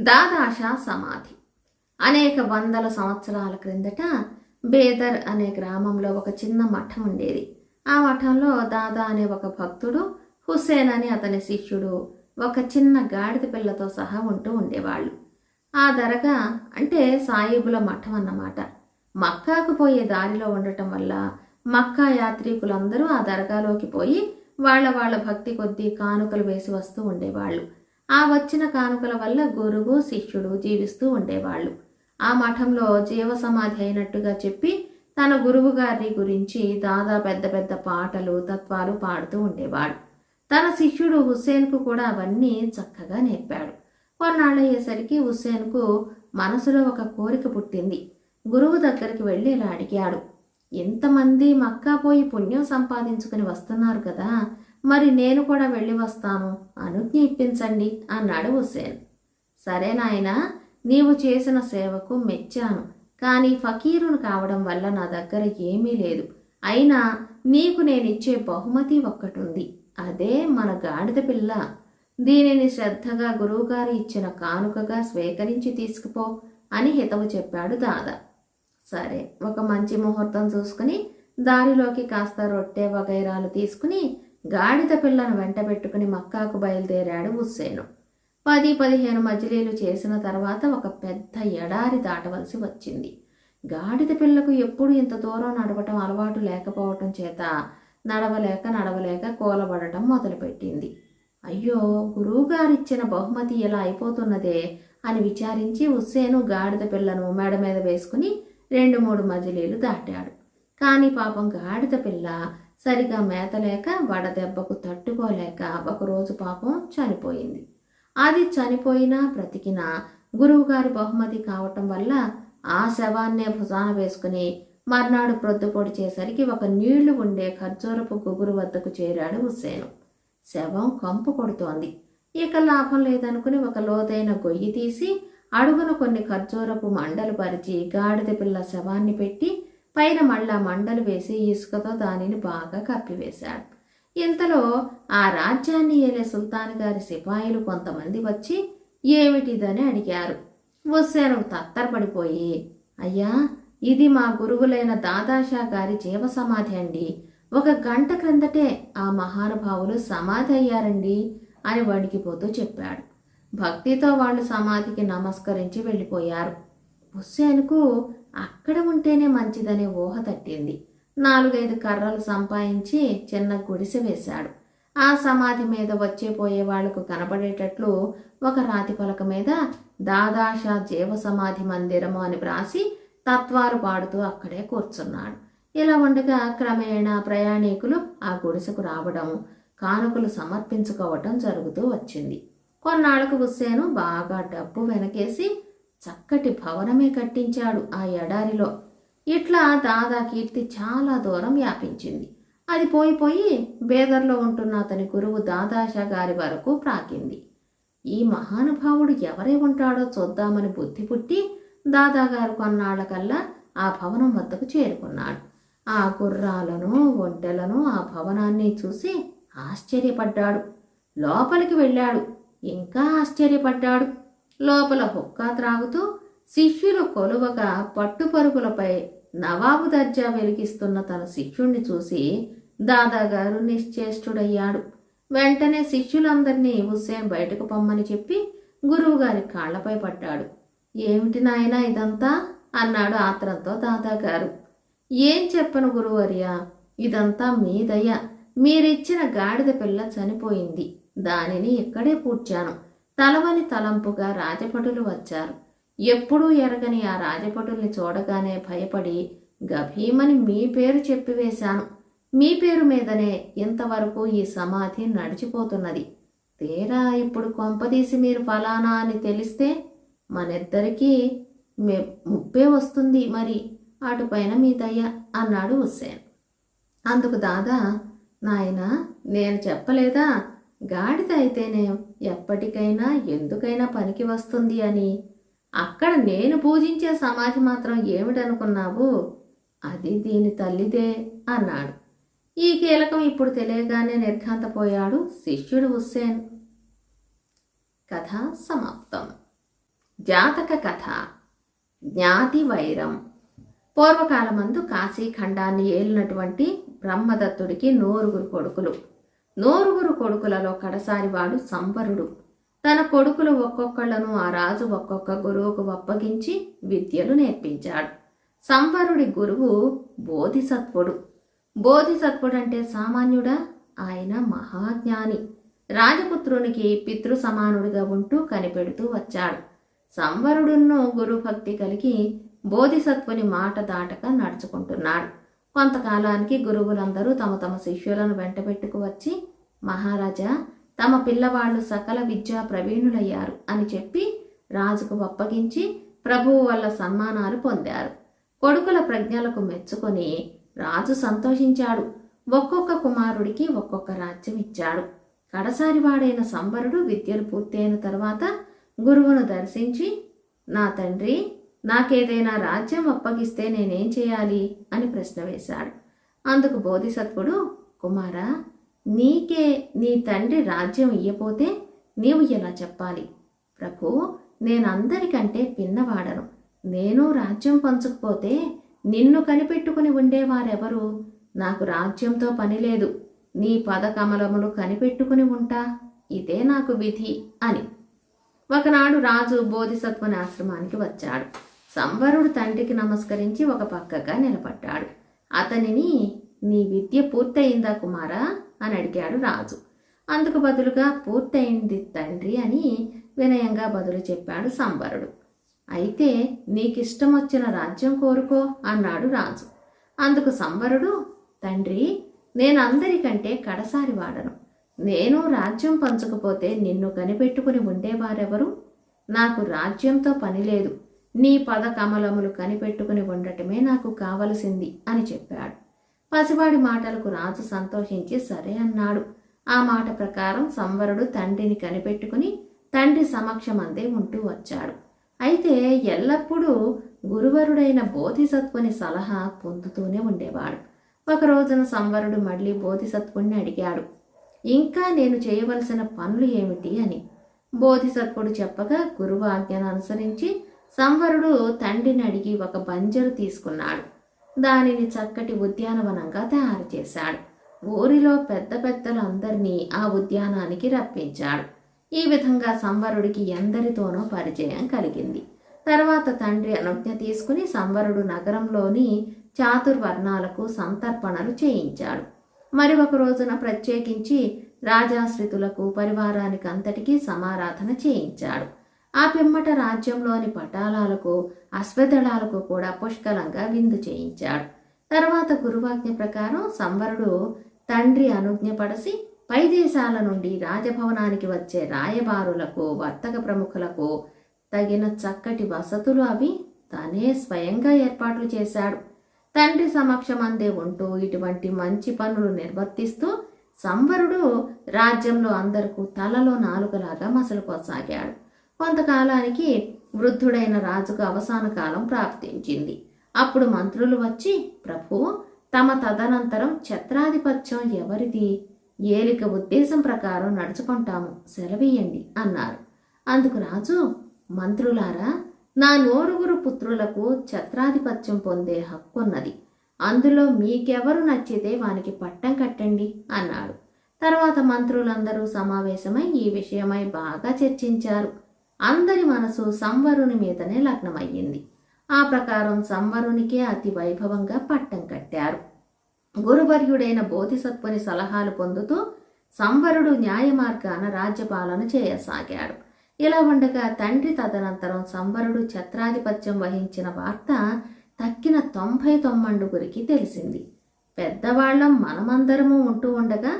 దాదాష సమాధి. అనేక వందల సంవత్సరాల క్రిందట బేదర్ అనే గ్రామంలో ఒక చిన్న మఠం ఉండేది. ఆ మఠంలో దాదా అనే ఒక భక్తుడు హుస్సేన్ అని అతని శిష్యుడు ఒక చిన్న గాడిద పిల్లతో సహా ఉంటూ ఉండేవాళ్ళు. ఆ దరగా అంటే సాయిబుల మఠం అన్నమాట. మక్కాకు పోయే దారిలో ఉండటం వల్ల మక్కా యాత్రికులందరూ ఆ దర్గాలోకి పోయి వాళ్ళ వాళ్ళ భక్తి కొద్దీ కానుకలు వేసి వస్తూ ఉండేవాళ్ళు. ఆ వచ్చిన కానుకల వల్ల గురువు శిష్యుడు జీవిస్తూ ఉండేవాళ్ళు. ఆ మఠంలో జీవ సమాధి అయినట్టుగా చెప్పి తన గురువు గారి గురించి దాదా పెద్ద పెద్ద పాటలు తత్వాలు పాడుతూ ఉండేవాడు. తన శిష్యుడు హుస్సేన్కు కూడా అవన్నీ చక్కగా నేర్పాడు. కొన్నాళ్ళయ్యేసరికి హుస్సేన్కు మనసులో ఒక కోరిక పుట్టింది. గురువు దగ్గరికి వెళ్ళి ఇలా అడిగాడు. ఎంతమంది మక్కా పోయి పుణ్యం సంపాదించుకుని వస్తున్నారు కదా మరి నేను కూడా వెళ్ళి వస్తాను. అనుజ్ఞ ఇప్పించండి అన్నాడు హుసేన్ సరే నాయనా నీవు చేసిన సేవకు మెచ్చాను. కానీ ఫకీరును కావడం వల్ల నా దగ్గర ఏమీ లేదు. అయినా నీకు నేనిచ్చే బహుమతి ఒక్కటుంది. అదే మన గాడిద పిల్ల. దీనిని శ్రద్ధగా గురువుగారు ఇచ్చిన కానుకగా స్వీకరించి తీసుకుపో అని హితవు చెప్పాడు దాదా. సరే ఒక మంచి ముహూర్తం చూసుకుని దారిలోకి కాస్త రొట్టె వగైరాలు తీసుకుని గాడిద పిల్లను వెంటబెట్టుకుని మక్కాకు బయలుదేరాడు హుస్సేను. పది పదిహేను మజిలీలు చేసిన తర్వాత ఒక పెద్ద ఎడారి దాటవలసి వచ్చింది. గాడిద పిల్లకు ఎప్పుడు ఇంత దూరం నడవటం అలవాటు లేకపోవటం చేత నడవలేక నడవలేక కూలబడటం మొదలుపెట్టింది. అయ్యో గురువుగారిచ్చిన బహుమతి ఇలా అయిపోతున్నదే అని విచారించి హుస్సేను గాడిద పిల్లను మెడ మీద వేసుకుని రెండు మూడు మజిలీలు దాటాడు. కానీ పాపం గాడిద పిల్ల సరిగా మేతలేక వడదెబ్బకు తట్టుకోలేక ఒకరోజు పాపం చనిపోయింది. అది చనిపోయినా బ్రతికినా గురువుగారి బహుమతి కావటం వల్ల ఆ శవాన్నే భుజాన వేసుకుని మర్నాడు ప్రొద్దుపొడి చేసరికి ఒక నీళ్ళు ఉండే ఖర్జూరపు గుగురు వద్దకు చేరాడు హుస్సేను. శవం కంపు కొడుతోంది. ఇక లాభం లేదనుకుని ఒక లోతైన గొయ్యి తీసి అడుగున కొన్ని ఖర్జూరపు మండలు పరిచి గాడిద పిల్ల శవాన్ని పెట్టి పైన మళ్ళా మండలు వేసి ఇసుకతో దానిని బాగా కప్పివేశాడు ఇంతలో ఆ రాజ్యాన్ని ఏలే సుల్తాన్ గారి సిపాయిలు కొంతమంది వచ్చి ఏమిటిదని అడిగారు. హుస్సేను తత్తరపడిపోయి అయ్యా ఇది మా గురువులైన దాదాషా గారి జీవ సమాధి అండి. ఒక గంట క్రిందటే ఆ మహానుభావులు సమాధి అయ్యారండి అని వణికిపోతూ చెప్పాడు. భక్తితో వాళ్ళు సమాధికి నమస్కరించి వెళ్ళిపోయారు. హుస్సేన్కు అక్కడ ఉంటేనే మంచిదనే ఊహ తట్టింది. నాలుగైదు కర్రలు సంపాదించి చిన్న గుడిసె వేశాడు. ఆ సమాధి మీద వచ్చే పోయే వాళ్ళకు కనబడేటట్లు ఒక రాతి పలక మీద దాదాషా జీవ సమాధి మందిరము అని వ్రాసి తత్వాలు పాడుతూ అక్కడే కూర్చున్నాడు. ఇలా ఉండగా క్రమేణా ప్రయాణికులు ఆ గుడిసెకు రావడం కానుకలు సమర్పించుకోవటం జరుగుతూ వచ్చింది. కొన్నాళ్ళకు హుస్సేను బాగా డబ్బు వెనకేసి చక్కటి భవనమే కట్టించాడు ఆ ఎడారిలో. ఇట్లా దాదా కీర్తి చాలా దూరం వ్యాపించింది. అది పోయి పోయి బేదర్లో ఉంటున్న అతని గురువు దాదాషా గారి వరకు ప్రాకింది. ఈ మహానుభావుడు ఎవరై ఉంటాడో చూద్దామని బుద్ధి పుట్టి దాదాగారు కొన్నాళ్ళకల్లా ఆ భవనం వద్దకు చేరుకున్నాడు. ఆ గుర్రాలను ఒంటెలను ఆ భవనాన్ని చూసి ఆశ్చర్యపడ్డాడు. లోపలికి వెళ్ళాడు. ఇంకా ఆశ్చర్యపడ్డాడు. లోపల హుక్కా త్రాగుతూ శిష్యులు కొలువగా పట్టుపరుగులపై నవాబు దర్జా వెలిగిస్తున్న తన శిష్యుణ్ణి చూసి దాదాగారు నిశ్చేష్టుడయ్యాడు. వెంటనే శిష్యులందరినీ హుస్సేన్ బయటకు పొమ్మని చెప్పి గురువుగారి కాళ్ళపై పడ్డాడు ఏమిటి నాయనా ఇదంతా? అన్నాడు ఆత్రంతో దాదాగారు. ఏం చెప్పను గురువర్యా? ఇదంతా మీ దయ. మీరిచ్చిన గాడిద పిల్ల చనిపోయింది. దానిని ఇక్కడే పూడ్చాను. తలవని తలంపుగా రాజభటులు వచ్చారు. ఎప్పుడూ ఎరగని ఆ రాజభటుల్ని చూడగానే భయపడి గభీమని మీ పేరు చెప్పివేశాను. మీ పేరు మీదనే ఇంతవరకు ఈ సమాధి నడిచిపోతున్నది. తీరా ఇప్పుడు కొంపదీసి మీరు ఫలానా అని తెలిస్తే మనిద్దరికీ మే ముప్పే వస్తుంది మరి. అటుపైన మీ దయ్య అన్నాడు హుస్సేన్. అందుకు దాదా నాయన నేను చెప్పలేదా? గాడిద అయితేనే ఎప్పటికైనా ఎందుకైనా పనికి వస్తుంది అని. అక్కడ నేను పూజించే సమాధి మాత్రం ఏమిటనుకున్నావు? అది దీని తల్లిదే అన్నాడు. ఈ కీలకం ఇప్పుడు తెలియగానే నిర్ఘాంతపోయాడు శిష్యుడు హుస్సేన్. కథ సమాప్తం. జాతక కథ. జ్ఞాతి వైరం. పూర్వకాలమందు కాశీఖండాన్ని ఏలినటువంటి బ్రహ్మదత్తుడికి నూరుగురు కొడుకులు. నూరుగురు కొడుకులలో కడసారివాడు సంవరుడు తన కొడుకులు ఒక్కొక్కళ్ళను ఆ రాజు ఒక్కొక్క గురువుకు అప్పగించి విద్యలు నేర్పించాడు. సంవరుడి గురువు బోధిసత్వుడు. బోధిసత్వుడు అంటే సామాన్యుడా? ఆయన మహాజ్ఞాని. రాజపుత్రునికి పితృ సమానుడిగా ఉంటూ కనిపెడుతూ వచ్చాడు. సంవరుడును గురుభక్తి కలిగి బోధిసత్వుని మాట దాటక నడుచుకుంటున్నాడు. కొంతకాలానికి గురువులందరూ తమ తమ శిష్యులను వెంటబెట్టుకు వచ్చి మహారాజా తమ పిల్లవాళ్ళు సకల విద్యా ప్రవీణులయ్యారు అని చెప్పి రాజుకు అప్పగించి ప్రభువు వల్ల సన్మానాలు పొందారు. కొడుకుల ప్రజ్ఞలకు మెచ్చుకొని రాజు సంతోషించాడు. ఒక్కొక్క కుమారుడికి ఒక్కొక్క రాజ్యం ఇచ్చాడు. కడసారి వాడైన సంబరుడు విద్యలు పూర్తయిన తర్వాత గురువును దర్శించి నా తండ్రి నాకేదైనా రాజ్యం అప్పగిస్తే నేనేం చేయాలి? అని ప్రశ్న వేశాడు. అందుకు బోధిసత్వుడు కుమారా నీకే నీ తండ్రి రాజ్యం ఇయ్యపోతే నీవు ఇలా చెప్పాలి? ప్రభు నేనందరికంటే పిన్నవాడను. నేను రాజ్యం పంచకపోతే నిన్ను కనిపెట్టుకుని ఉండేవారెవరు? నాకు రాజ్యంతో పని లేదు. నీ పదకమలములు కనిపెట్టుకుని ఉంటా. ఇదే నాకు విధి అని. ఒకనాడు రాజు బోధిసత్వుని ఆశ్రమానికి వచ్చాడు. సంవరుడు తండ్రికి నమస్కరించి ఒక పక్కగా నిలబడ్డాడు. అతనిని నీ విద్య పూర్తయిందా కుమారా? అని అడిగాడు రాజు. అందుకు బదులుగా పూర్తయింది తండ్రి అని వినయంగా బదులు చెప్పాడు సంబరుడు. అయితే నీకిష్టం వచ్చిన రాజ్యం కోరుకో అన్నాడు రాజు. అందుకు సంబరుడు తండ్రి నేను అందరికంటే కడసారి వాడను. నేను రాజ్యం పంచకపోతే నిన్ను కనిపెట్టుకుని ఉండేవారెవరు? నాకు రాజ్యంతో పని లేదు. నీ పద కమలములు కనిపెట్టుకుని ఉండటమే నాకు కావలసింది అని చెప్పాడు. పసివాడి మాటలకు రాజు సంతోషించి సరే అన్నాడు. ఆ మాట ప్రకారం సంవరుడు తండ్రిని కనిపెట్టుకుని తండ్రి సమక్షమందే ఉంటూ వచ్చాడు. అయితే ఎల్లప్పుడూ గురువరుడైన బోధిసత్వుని సలహా పొందుతూనే ఉండేవాడు. ఒక రోజున సంవరుడు మళ్ళీ బోధిసత్వుణ్ణి అడిగాడు. ఇంకా నేను చేయవలసిన పనులు ఏమిటి? అని. బోధిసత్వుడు చెప్పగా గురువు ఆజ్ఞను అనుసరించి సంవరుడు తండ్రిని అడిగి ఒక బంజరు తీసుకున్నాడు. దానిని చక్కటి ఉద్యానవనంగా తయారు చేశాడు. ఊరిలో పెద్ద పెద్దలందరినీ ఆ ఉద్యానానికి రప్పించాడు. ఈ విధంగా సంవరుడికి ఎందరితోనో పరిచయం కలిగింది. తర్వాత తండ్రి అనుజ్ఞ తీసుకుని సంవరుడు నగరంలోని చాతుర్వర్ణాలకు సంతర్పణలు చేయించాడు. మరి ఒక రోజున ప్రత్యేకించి రాజాశ్రితులకు పరివారానికి అంతటికీ సమారాధన చేయించాడు. ఆ పిమ్మట రాజ్యంలోని పటాలాలకు అశ్వదళాలకు కూడా పుష్కలంగా విందు చేయించాడు. తర్వాత గురువాజ్ఞ ప్రకారం సంవరుడు తండ్రి అనుజ్ఞపడసి పై దేశాల నుండి రాజభవనానికి వచ్చే రాయబారులకు వర్తక ప్రముఖులకు తగిన చక్కటి వసతులు అవి తానే స్వయంగా ఏర్పాట్లు చేశాడు. తండ్రి సమక్షమందే ఉంటూ ఇటువంటి మంచి పనులు నిర్వర్తిస్తూ సంవరుడు రాజ్యంలో అందరికీ తలలో నాలుకలాగా మసలు కొనసాగాడు కొంతకాలానికి వృద్ధుడైన రాజుకు అవసాన కాలం ప్రాప్తించింది. అప్పుడు మంత్రులు వచ్చి ప్రభు తమ తదనంతరం ఛత్రాధిపత్యం ఎవరిది? ఏలిక ఉద్దేశం ప్రకారం నడుచుకుంటాము సెలవీయండి అన్నారు. అందుకు రాజు మంత్రులారా నా నోరుగురు పుత్రులకు ఛత్రాధిపత్యం పొందే హక్కున్నది. అందులో మీకెవరు నచ్చితే వానికి పట్టం కట్టండి అన్నాడు. తర్వాత మంత్రులందరూ సమావేశమై ఈ విషయమై బాగా చర్చించారు. అందరి మనసు సంవరుని మీదనే లగ్నమయ్యింది. ఆ ప్రకారం సంవరునికే అతి వైభవంగా పట్టం కట్టారు. గురువర్యుడైన బోధిసత్వుని సలహాలు పొందుతూ సంవరుడు న్యాయమార్గాన రాజ్యపాలన చేయసాగాడు. ఇలా ఉండగా తండ్రి తదనంతరం సంవరుడు ఛత్రాధిపత్యం వహించిన వార్త తక్కిన తొంభై తొమ్మండుగురికి తెలిసింది. పెద్దవాళ్ళం మనమందరము ఉంటూ ఉండగా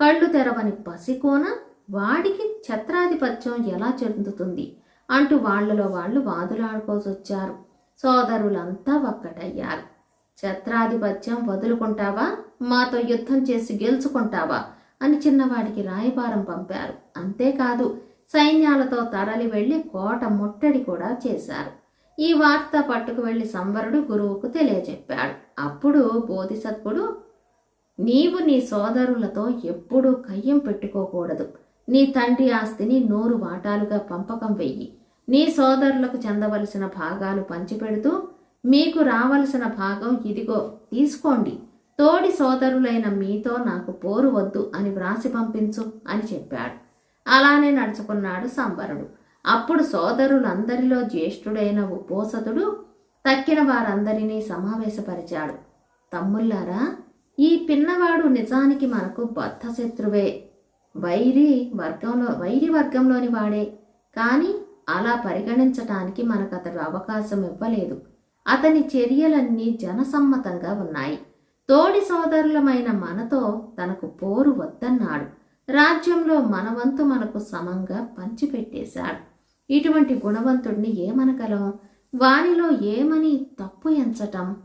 కళ్ళు తెరవని పసికోన వాడికి ఛత్రాధిపత్యం ఎలా చెందుతుంది? అంటూ వాళ్ళలో వాళ్ళు వాదులాడుకోసొచ్చారు సోదరులంతా ఒక్కటయ్యారు. ఛత్రాధిపత్యం వదులుకుంటావా? మాతో యుద్ధం చేసి గెలుచుకుంటావా? అని చిన్నవాడికి రాయబారం పంపారు. అంతేకాదు సైన్యాలతో తరలి వెళ్ళి కోట ముట్టడి కూడా చేశారు. ఈ వార్త పట్టుకు వెళ్ళి సంవరుడు గురువుకు తెలియజెప్పాడు. అప్పుడు బోధిసత్వుడు నీవు నీ సోదరులతో ఎప్పుడూ కయ్యం పెట్టుకోకూడదు. నీ తండ్రి ఆస్తిని నూరు వాటాలుగా పంపకం వెయ్యి. నీ సోదరులకు చెందవలసిన భాగాలు పంచిపెడుతూ మీకు రావలసిన భాగం ఇదిగో తీసుకోండి. తోడి సోదరులైన మీతో నాకు పోరు వద్దు అని వ్రాసి పంపించు అని చెప్పాడు. అలానే నడుచుకున్నాడు సంబరుడు. అప్పుడు సోదరులందరిలో జ్యేష్ఠుడైన ఉపోసతుడు తక్కిన వారందరినీ సమావేశపరిచాడు. తమ్ముళ్ళారా ఈ పిన్నవాడు నిజానికి మనకు బద్ధశత్రువే. వైరి వర్గంలో వైరి వర్గంలోని వాడే. కానీ అలా పరిగణించటానికి మనకు అతడు అవకాశం ఇవ్వలేదు. అతని చర్యలన్నీ జనసమ్మతంగా ఉన్నాయి. తోడి సోదరులమైన మనతో తనకు పోరు వద్దన్నాడు. రాజ్యంలో మనవంతు మనకు సమంగా పంచిపెట్టేశాడు. ఇటువంటి గుణవంతుడిని ఏమనగలం? వానిలో ఏమని తప్పు ఎంచటం?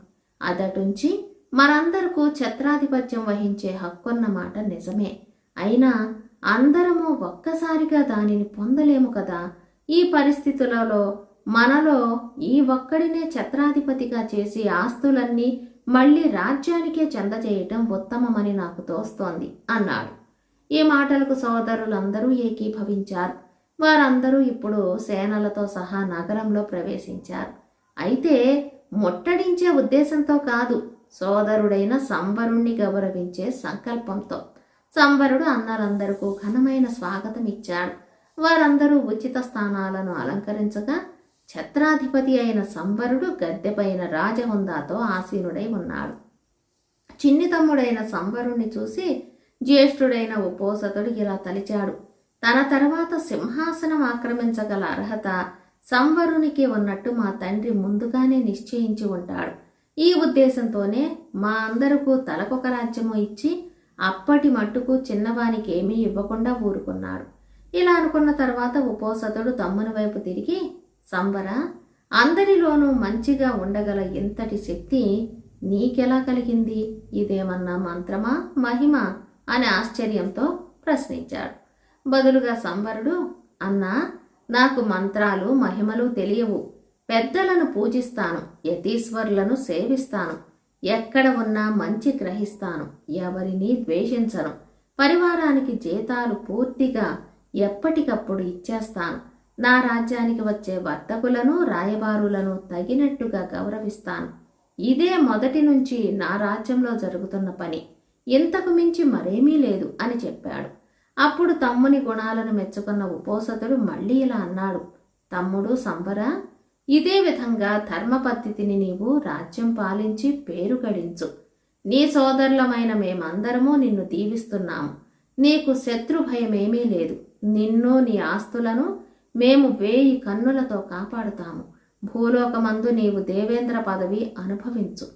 అదటుంచి మనందరకు ఛత్రాధిపత్యం వహించే హక్కున్న మాట నిజమే. అయినా అందరము ఒక్కసారిగా దానిని పొందలేము కదా. ఈ పరిస్థితులలో మనలో ఈ ఒక్కడినే ఛత్రాధిపతిగా చేసి ఆస్తులన్నీ మళ్ళీ రాజ్యానికే చెందచేయటం ఉత్తమమని నాకు తోస్తోంది అన్నాడు. ఈ మాటలకు సోదరులందరూ ఏకీభవించారు. వారందరూ ఇప్పుడు సేనలతో సహా నగరంలో ప్రవేశించారు. అయితే ముట్టడించే ఉద్దేశంతో కాదు సోదరుడైన సంబరుణ్ణి గౌరవించే సంకల్పంతో. సంవరుడు అన్నలందరకు ఘనమైన స్వాగతం ఇచ్చాడు వారందరూ ఉచిత స్థానాలను అలంకరించగా ఛత్రాధిపతి అయిన సంవరుడు గద్దెపైన రాజహుందాతో ఆసీనుడై ఉన్నాడు. చిన్ని తమ్ముడైన సంవరుణ్ణి చూసి జ్యేష్ఠుడైన ఉపోసతుడు ఇలా తలిచాడు. తన తర్వాత సింహాసనం ఆక్రమించగల అర్హత సంవరునికి ఉన్నట్టు మా తండ్రి ముందుగానే నిశ్చయించి ఉంటాడు. ఈ ఉద్దేశంతోనే మా అందరకు తలకొక రాజ్యము ఇచ్చి అప్పటి మట్టుకు చిన్నవానికి ఏమీ ఇవ్వకుండా ఊరుకున్నాడు. ఇలా అనుకున్న తర్వాత ఉపోసతుడు తమ్ముని వైపు తిరిగి సంబర అందరిలోనూ మంచిగా ఉండగల ఇంతటి శక్తి నీకెలా కలిగింది? ఇదేమన్నా మంత్రమా మహిమ? అని ఆశ్చర్యంతో ప్రశ్నించాడు. బదులుగా సంబరుడు అన్నా నాకు మంత్రాలు మహిమలు తెలియవు. పెద్దలను పూజిస్తాను యతీశ్వరులను సేవిస్తాను. ఎక్కడ ఉన్నా మంచి గ్రహిస్తాను ఎవరిని ద్వేషించను. పరివారానికి జీతాలు పూర్తిగా ఎప్పటికప్పుడు ఇచ్చేస్తాను. నా రాజ్యానికి వచ్చే వర్తకులను రాయబారులను తగినట్టుగా గౌరవిస్తాను. ఇదే మొదటి నుంచి నా రాజ్యంలో జరుగుతున్న పని. ఇంతకు మించి మరేమీ లేదు అని చెప్పాడు. అప్పుడు తమ్ముని గుణాలను మెచ్చుకున్న ఉపోసతుడు మళ్ళీ ఇలా అన్నాడు. తమ్ముడు సంబర ఇదే విధంగా ధర్మ పద్ధతిని నీవు రాజ్యం పాలించి పేరు గడించు. నీ సోదరులమైన మేమందరము నిన్ను దీవిస్తున్నాము. నీకు శత్రు భయమేమీ లేదు. నిన్ను నీ ఆస్తులను మేము వేయి కన్నులతో కాపాడుతాము. భూలోకమందు నీవు దేవేంద్ర పదవి అనుభవించు.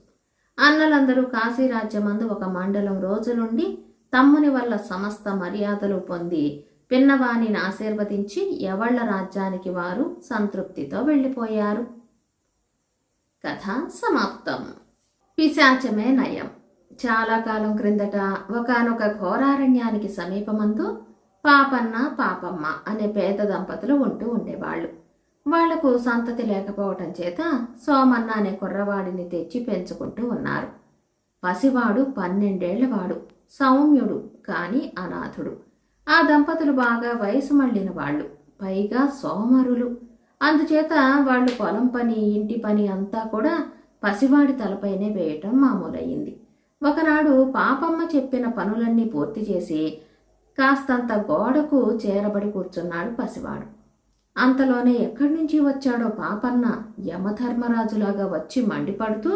అన్నలందరూ కాశీరాజ్యమందు ఒక మండలం రోజులుండి తమ్ముని వల్ల సమస్త మర్యాదలు పొంది పిన్నవాణిని ఆశీర్వదించి ఎవళ్ళ రాజ్యానికి వారు సంతృప్తితో వెళ్ళిపోయారు. కథ సమాప్తం. పిశాచమే నయం. చాలా కాలం క్రిందట ఒకనొక ఘోరారణ్యానికి సమీపమందు పాపన్న పాపమ్మ అనే పేద దంపతులు ఉంటూ ఉండేవాళ్ళు. వాళ్ళకు సంతతి లేకపోవటం చేత సోమన్న అనే కుర్రవాడిని తెచ్చి పెంచుకుంటూ ఉన్నారు. పసివాడు పన్నెండేళ్ళవాడు. సౌమ్యుడు కాని అనాథుడు. ఆ దంపతులు బాగా వయసు మళ్ళిన వాళ్ళు పైగా సోమరులు. అందుచేత వాళ్ళు పొలం పని ఇంటి పని అంతా కూడా పసివాడి తలపైనే వేయటం మామూలయ్యింది. ఒకనాడు పాపమ్మ చెప్పిన పనులన్నీ పూర్తి చేసి కాస్తంత గోడకు చేరబడి కూర్చున్నాడు పసివాడు. అంతలోనే ఎక్కడి నుంచి వచ్చాడో పాపన్న యమధర్మరాజులాగా వచ్చి మండిపడుతూ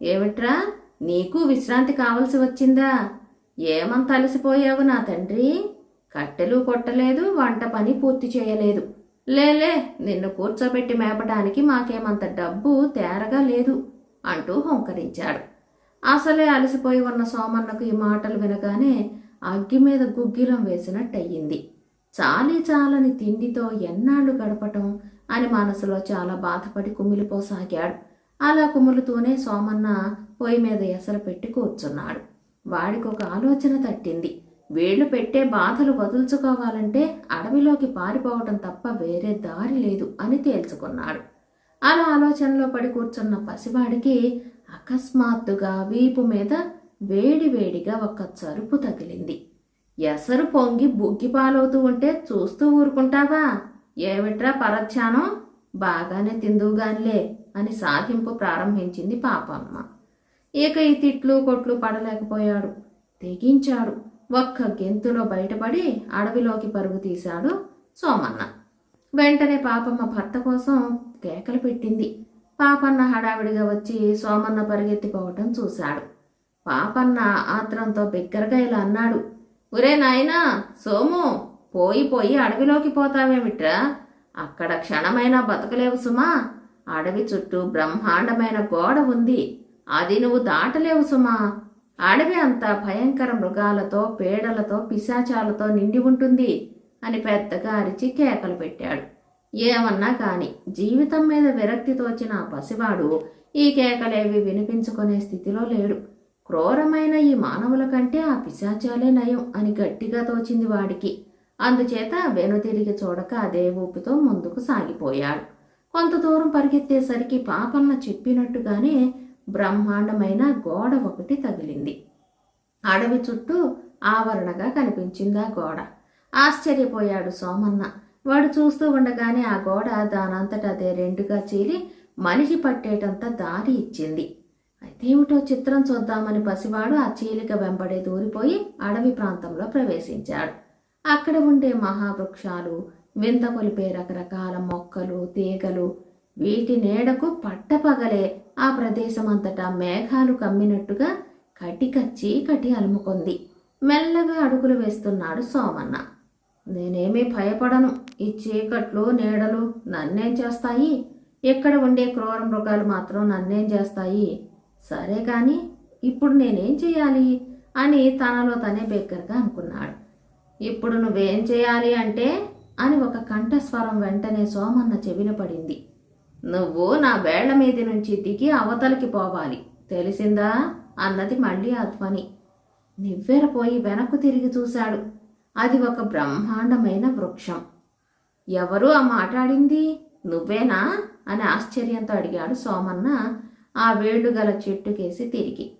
ఏమిట్రా నీకు విశ్రాంతి కావలసి వచ్చిందా? ఏమంత అలసిపోయావు నా తండ్రి? కట్టెలు కొట్టలేదు వంట పని పూర్తి చేయలేదు. లేలే నిన్ను కూర్చోబెట్టి మేపడానికి మాకేమంత డబ్బు తేరగా లేదు అంటూ హుంకరించాడు. అసలే అలసిపోయి ఉన్న సోమన్నకు ఈ మాటలు వినగానే అగ్గి మీద గుగ్గిలం వేసినట్టయింది. చాలి చాలని తిండితో ఎన్నాళ్ళు గడపటం అని మనసులో చాలా బాధపడి కుమిలిపోసాగాడు. అలా కుములుతూనే సోమన్న పొయ్యి మీద ఎసరు పెట్టి కూర్చున్నాడు. వాడికి ఒక ఆలోచన తట్టింది. వీళ్ళు పెట్టే బాధలు వదులుచుకోవాలంటే అడవిలోకి పారిపోవటం తప్ప వేరే దారి లేదు అని తేల్చుకున్నాడు. అలా ఆలోచనలో పడి కూర్చున్న పసివాడికి అకస్మాత్తుగా వీపు మీద వేడి వేడిగా ఒక చరుపు తగిలింది. ఎసరు పొంగి బుగ్గిపాలవుతూ ఉంటే చూస్తూ ఊరుకుంటావా? ఏమిట్రా పరధ్యానం? బాగానే తిందువుగానిలే అని సాధింపు ప్రారంభించింది పాపమ్మ. ఇక ఈ తిట్లు కొట్లు పడలేకపోయాడు. తెగించాడు. ఒక్క గెంతులో బయటపడి అడవిలోకి పరుగు తీశాడు సోమన్న. వెంటనే పాపమ్మ భర్త కోసం కేకలు పెట్టింది. పాపన్న హడావిడిగా వచ్చి సోమన్న పరిగెత్తిపోవటం చూశాడు. పాపన్న ఆత్రంతో బిగ్గరగా ఇలా అన్నాడు ఒరే నాయనా సోము పోయి పోయి అడవిలోకి పోతావేమిట్రా? అక్కడ క్షణమైనా బతకలేవు సుమా. అడవి చుట్టూ బ్రహ్మాండమైన గోడ ఉంది. అది నువ్వు దాటలేవు సుమా. అడవి అంతా భయంకర మృగాలతో పేడలతో పిశాచాలతో నిండి ఉంటుంది అని పెద్దగా అరిచి కేకలు పెట్టాడు. ఏమన్నా కాని జీవితం మీద విరక్తి తోచిన ఆ పసివాడు ఈ కేకలేవి వినిపించుకునే స్థితిలో లేడు. క్రూరమైన ఈ మానవుల కంటే ఆ పిశాచాలే నయం అని గట్టిగా తోచింది వాడికి. అందుచేత వెనుతిరిగి చూడక అదే ఊపితో ముందుకు సాగిపోయాడు. కొంత దూరం పరిగెత్తేసరికి పాపన్న చెప్పినట్టుగానే బ్రహ్మాండమైన గోడ ఒకటి తగిలింది. అడవి చుట్టూ ఆవరణగా కనిపించింది ఆ గోడ. ఆశ్చర్యపోయాడు సోమన్న. వాడు చూస్తూ ఉండగానే ఆ గోడ దానంతట అదే రెండుగా చీలి మనిషి పట్టేటంత దారి ఇచ్చింది. అయితేమిటో చిత్రం చూద్దామని పసివాడు ఆ చీలిక వెంబడే దూరిపోయి అడవి ప్రాంతంలో ప్రవేశించాడు. అక్కడ ఉండే మహావృక్షాలు వింత కొలిపే రకరకాల మొక్కలు తీగలు వీటి నీడకు పట్టపగలే ఆ ప్రదేశమంతటా మేఘాలు కమ్మినట్టుగా కటిక చీకటి అలుముకుంది. మెల్లగా అడుగులు వేస్తున్నాడు సోమన్న. నేనేమీ భయపడను. ఈ చీకట్లు నీడలు నన్నేం చేస్తాయి? ఇక్కడ ఉండే క్రూర మృగాలు మాత్రం నన్నేం చేస్తాయి? సరే కానీ ఇప్పుడు నేనేం చేయాలి? అని తనలో తనే బెగ్గరగా అనుకున్నాడు. ఇప్పుడు నువ్వేం చేయాలి అంటే అని ఒక కంఠస్వరం వెంటనే సోమన్న చెవిన పడింది. నువ్వు నా వేళ్ళ మీది నుంచి దిగి అవతలికి పోవాలి. తెలిసిందా? అన్నది మళ్ళీ ఆత్మని నివ్వెరపోయి వెనక్కు తిరిగి చూశాడు. అది ఒక బ్రహ్మాండమైన వృక్షం. ఎవరు ఆ మాట్లాడింది నువ్వేనా? అని ఆశ్చర్యంతో అడిగాడు సోమన్న ఆ వేళ్ళు గల చెట్టుకేసి తిరిగి.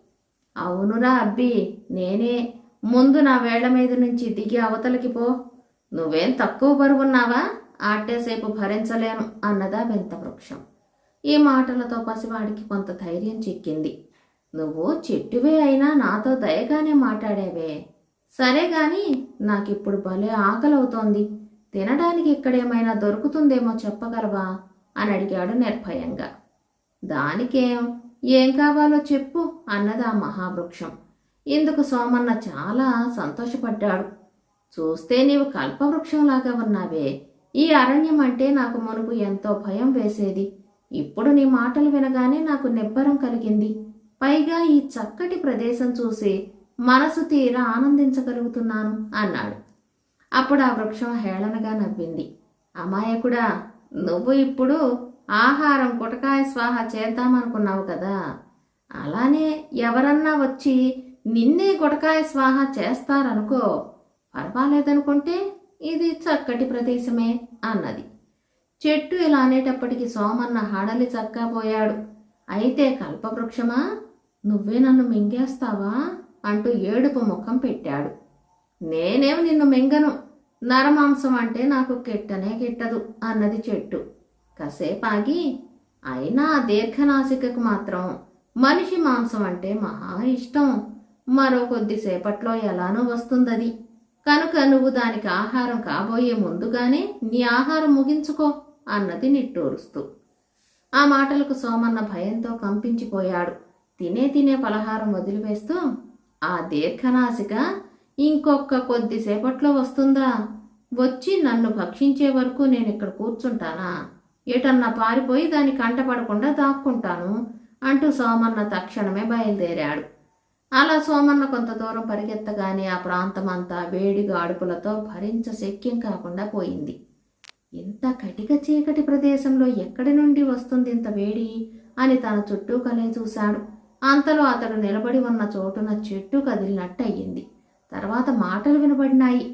అవునురా అబ్బి నేనే. ముందు నా వేళ్ళ మీద నుంచి దిగి అవతలికి పో. నువ్వేం తక్కువ బరువున్నావా? ఆటేసేపు భరించలేను అన్నదా వింత వృక్షం. ఈ మాటలతో పసివాడికి కొంత ధైర్యం చిక్కింది. నువ్వు చెట్టువే అయినా నాతో దయగానే మాట్లాడేవే. సరే గాని నాకిప్పుడు భలే ఆకలవుతోంది. తినడానికి ఇక్కడేమైనా దొరుకుతుందేమో చెప్పగలవా? అని అడిగాడు నిర్భయంగా. దానికేం? ఏం కావాలో చెప్పు అన్నది ఆ మహావృక్షం. ఇందుకు సోమన్న చాలా సంతోషపడ్డాడు. చూస్తే నీవు కల్పవృక్షంలాగా ఉన్నావే. ఈ అరణ్యం అంటే నాకు మునుపు ఎంతో భయం వేసేది. ఇప్పుడు నీ మాటలు వినగానే నాకు నిబ్బరం కలిగింది. పైగా ఈ చక్కటి ప్రదేశం చూసి మనసు తీర ఆనందించగలుగుతున్నాను అన్నాడు. అప్పుడు ఆ వృక్షం హేళనగా నవ్వింది. అమాయకుడా నువ్వు ఇప్పుడు ఆహారం కుటకాయ స్వాహ చేద్దామనుకున్నావు కదా. అలానే ఎవరన్నా వచ్చి నిన్నే గుటకాయ స్వాహ చేస్తారనుకో పర్వాలేదనుకుంటే ఇది చక్కటి ప్రదేశమే అన్నది. చెట్టు ఇలా అనేటప్పటికి సోమన్న హడలి చక్కపోయాడు. అయితే కల్పవృక్షమా? నువ్వే నన్ను మింగేస్తావా? అంటూ ఏడుపు ముఖం పెట్టాడు. నేనేం నిన్ను మింగను? నరమాంసం అంటే నాకు కెట్టనే కెట్టదు అన్నది చెట్టు. కాసేపాగి అయినా దీర్ఘనాసికకు మాత్రం మనిషి మాంసం అంటే మహా ఇష్టం. మరో కొద్దిసేపట్లో ఎలానో వస్తుందది. కనుక నువ్వు దానికి ఆహారం కాబోయే ముందుగానే నీ ఆహారం ముగించుకో అన్నది నిట్టూరుస్తూ. ఆ మాటలకు సోమన్న భయంతో కంపించిపోయాడు. తినే తినే పలహారం వదిలివేస్తూ ఆ దీర్ఘనాసిక ఇంకొక కొద్దిసేపట్లో వస్తుందా? వచ్చి నన్ను భక్షించే వరకు నేను ఇక్కడ కూర్చుంటానా? ఎటన్నా పారిపోయి దాని కంటపడకుండా దాక్కుంటాను అంటూ సోమన్న తక్షణమే బయలుదేరాడు. అలా సోమన్న కొంత దూరం పరిగెత్తగానే ఆ ప్రాంతమంతా వేడి గాడుపులతో భరించ శక్యం కాకుండా పోయింది. ఇంత కటిక చీకటి ప్రదేశంలో ఎక్కడి నుండి వస్తుంది ఇంత వేడి అని తన చుట్టూ కలే చూశాడు. అంతలో అతడు నిలబడి ఉన్న చోటున చెట్టు కదిలినట్టు అయ్యింది తర్వాత మాటలు వినబడినాయి.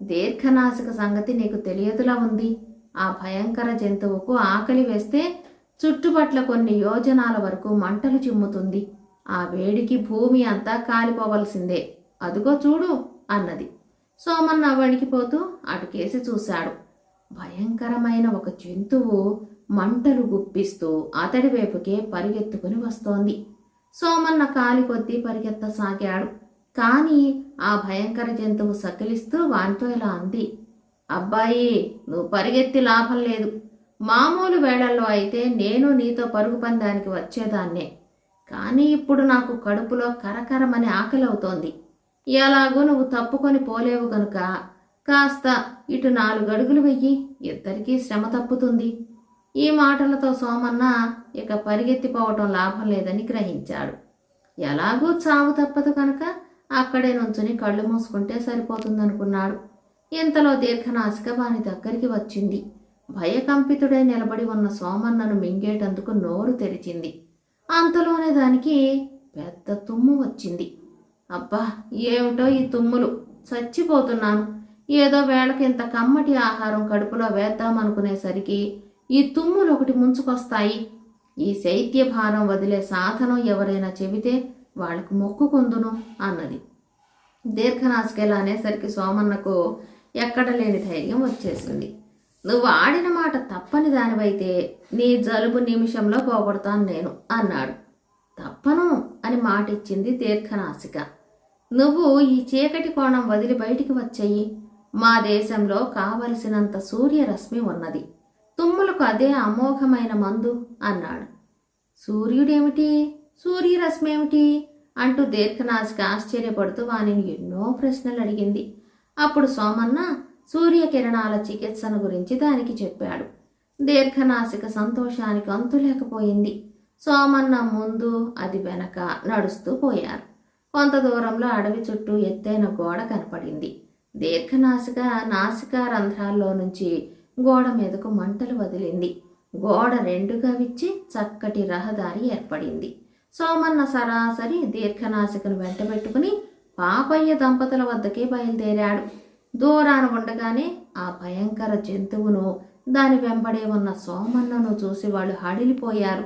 దీర్ఘనాశక సంగతి నీకు తెలియదులా ఉంది. ఆ భయంకర జంతువుకు ఆకలి వేస్తే చుట్టుపట్ల కొన్ని యోజనాల వరకు మంటలు చిమ్ముతుంది. ఆ వేడికి భూమి అంతా కాలిపోవలసిందే. అదుగో చూడు అన్నది. సోమన్న వణికిపోతూ అటుకేసి చూశాడు. భయంకరమైన ఒక జంతువు మంటలు గుప్పిస్తూ అతడి వైపుకే పరిగెత్తుకుని వస్తోంది. సోమన్న కాలి కొద్దీ పరిగెత్తసాగాడు. కానీ ఆ భయంకర జంతువు సకిలిస్తూ వానితో ఇలా అంది. అబ్బాయి నువ్వు పరిగెత్తి లాభం లేదు. మామూలు వేళల్లో అయితే నేను నీతో పరుగు పందానికి వచ్చేదాన్నే. కానీ ఇప్పుడు నాకు కడుపులో కరకరమని ఆకలి అవుతోంది ఎలాగో నువ్వు తప్పుకొని పోలేవు గనుక కాస్త ఇటు నాలుగు అడుగులు వెయ్యి ఇద్దరికీ శ్రమ తప్పుతుంది. ఈ మాటలతో సోమన్న ఇక పరిగెత్తిపోవటం లాభం లేదని గ్రహించాడు. ఎలాగూ చావు తప్పదు కనుక అక్కడే నుంచుని కళ్ళు మూసుకుంటే సరిపోతుందనుకున్నాడు. ఇంతలో దీర్ఘనాసిక వాని దగ్గరికి వచ్చింది. భయకంపితుడై నిలబడి ఉన్న సోమన్నను మింగేటందుకు నోరు తెరిచింది. అంతలోనే దానికి పెద్ద తుమ్ము వచ్చింది. అబ్బా ఏమిటో ఈ తుమ్ములు? చచ్చిపోతున్నాను. ఏదో వేళకి ఇంత కమ్మటి ఆహారం కడుపులో వేద్దామనుకునేసరికి ఈ తుమ్ములు ఒకటి ముంచుకొస్తాయి. ఈ శైత్య భారం వదిలే సాధనం ఎవరైనా చెబితే వాళ్ళకు మొక్కుకుందును అన్నది. దీర్ఘనాశకెలా అనేసరికి సోమన్నకు ఎక్కడ లేని ధైర్యం వచ్చేసింది. నువ్వు ఆడిన మాట తప్పని దానివైతే నీ జలుబు నిమిషంలో పోగొడతాను నేను అన్నాడు. తప్పను అని మాట ఇచ్చింది దీర్ఘనాసిక. నువ్వు ఈ చీకటి కోణం వదిలి బయటికి వచ్చేయి. మా దేశంలో కావలసినంత సూర్యరశ్మి ఉన్నది. తుమ్ములకు అదే అమోఘమైన మందు అన్నాడు. సూర్యుడేమిటి? సూర్యరశ్మి ఏమిటి అంటూ దీర్ఘనాసిక ఆశ్చర్యపడుతూ వానిని ఎన్నో ప్రశ్నలు అడిగింది. అప్పుడు సోమన్న సూర్యకిరణాల చికిత్సను గురించి దానికి చెప్పాడు. దీర్ఘనాసిక సంతోషానికి అంతులేకపోయింది సోమన్న ముందు అది వెనక నడుస్తూ పోయారు. కొంత దూరంలో అడవి చుట్టూ ఎత్తైన గోడ కనపడింది. దీర్ఘనాసిక నాసికా రంధ్రాల్లో నుంచి గోడ మీదకు మంటలు వదిలింది. గోడ రెండుగా విచ్చి చక్కటి రహదారి ఏర్పడింది. సోమన్న సరాసరి దీర్ఘనాసికను వెంటబెట్టుకుని పాపయ్య దంపతుల వద్దకే బయలుదేరాడు. దూరాన ఉండగానే ఆ భయంకర జంతువును దాని వెంబడే ఉన్న సోమన్నను చూసి వాళ్ళు హడిలిపోయారు.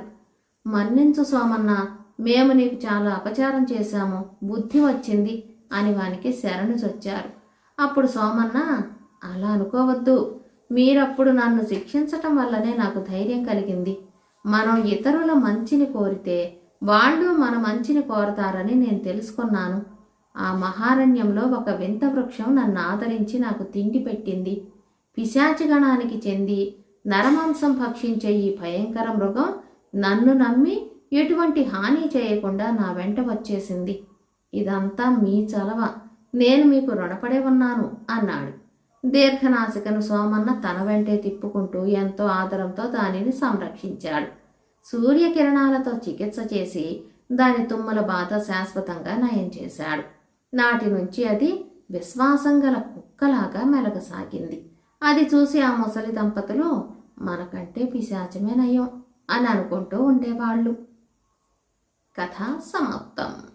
మన్నించు సోమన్న మేము నీకు చాలా అపచారం చేశాము బుద్ధి వచ్చింది అని వానికి శరణు చొచ్చారు అప్పుడు సోమన్న అలా అనుకోవద్దు. మీరప్పుడు నన్ను శిక్షించటం వల్లనే నాకు ధైర్యం కలిగింది. మనం ఇతరుల మంచిని కోరితే వాళ్ళు మన మంచిని కోరతారని నేను తెలుసుకున్నాను. ఆ మహారణ్యంలో ఒక వింత వృక్షం నన్ను ఆదరించి నాకు తిండి పెట్టింది. పిశాచిగణానికి చెంది నరమాంసం భక్షించే ఈ భయంకర మృగం నన్ను నమ్మి ఎటువంటి హాని చేయకుండా నా వెంట వచ్చేసింది. ఇదంతా మీ చలవ. నేను మీకు రుణపడే ఉన్నాను అన్నాడు. దీర్ఘనాసికను సోమన్న తన వెంటే తిప్పుకుంటూ ఎంతో ఆదరంతో దానిని సంరక్షించాడు. సూర్యకిరణాలతో చికిత్స చేసి దాని తుమ్మల బాధ శాశ్వతంగా నయం చేశాడు. నాటి నుంచి అది విశ్వాసం గల కుక్కలాగా మెలగసాగింది. అది చూసి ఆ ముసలి దంపతులు మనకంటే పిశాచమే నయం అని అనుకుంటూ ఉండేవాళ్ళు. కథ సమాప్తం.